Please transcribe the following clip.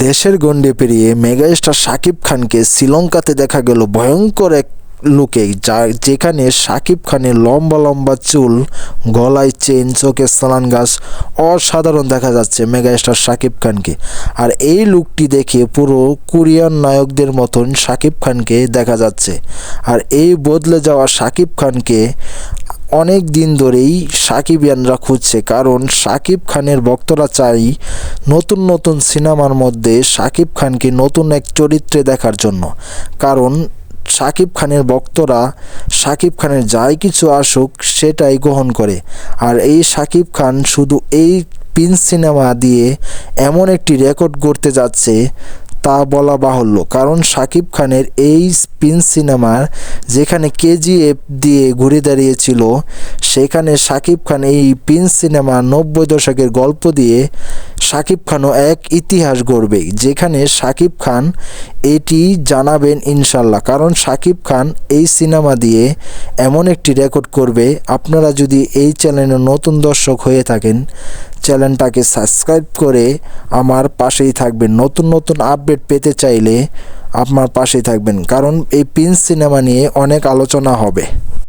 দেশের গণ্ডে পেরিয়ে মেগাস্টার শাকিব খানকে শ্রীলঙ্কাতে দেখা গেল ভয়ঙ্কর এক লুকে যা যেখানে শাকিব খানের লম্বা লম্বা চুল, গলায় চেন, চোখে সালান গাছ অসাধারণ দেখা যাচ্ছে মেগাস্টার শাকিব খানকে। আর এই লুকটি দেখে পুরো কোরিয়ান নায়কদের মতন শাকিব খানকে দেখা যাচ্ছে। আর এই বদলে যাওয়া শাকিব খানকে অনেক দিন ধরেই সাকিবিয়ানরা খুঁজছে, কারণ শাকিব খানের ভক্তরা চাই নতুন নতুন সিনেমার মধ্যে শাকিব খানকে নতুন এক চরিত্রে দেখার জন্য। কারণ, শাকিব খানের ভক্তরা শাকিব খানের যাই কিছু আসুক, সেটাই গ্রহণ করে। আর এই শাকিব খান শুধু এই পিন সিনেমা দিয়ে এমন একটি রেকর্ড করতে যাচ্ছে, তা বলা বাহুল্য। কারণ, শাকিব খানের এই স্পিন সিনেমার যেখানে কেজিএফ দিয়ে ঘুরে দাঁড়িয়েছিল, সেখানে শাকিব খান এই পিন সিনেমা নব্বই দশকের গল্প দিয়ে শাকিব খানও এক ইতিহাস গড়বে, যেখানে শাকিব খান এটি জানাবেন ইনশাল্লাহ। কারণ শাকিব খান এই সিনেমা দিয়ে এমন একটি রেকর্ড করবে। আপনারা যদি এই চ্যানেলে নতুন দর্শক হয়ে থাকেন, চ্যানেলটাকে সাবস্ক্রাইব করে আমার পাশেই থাকবেন। নতুন নতুন আপডেট পেতে চাইলে আমার পাশেই থাকবেন, কারণ এই পিন সিনেমা নিয়ে অনেক আলোচনা হবে।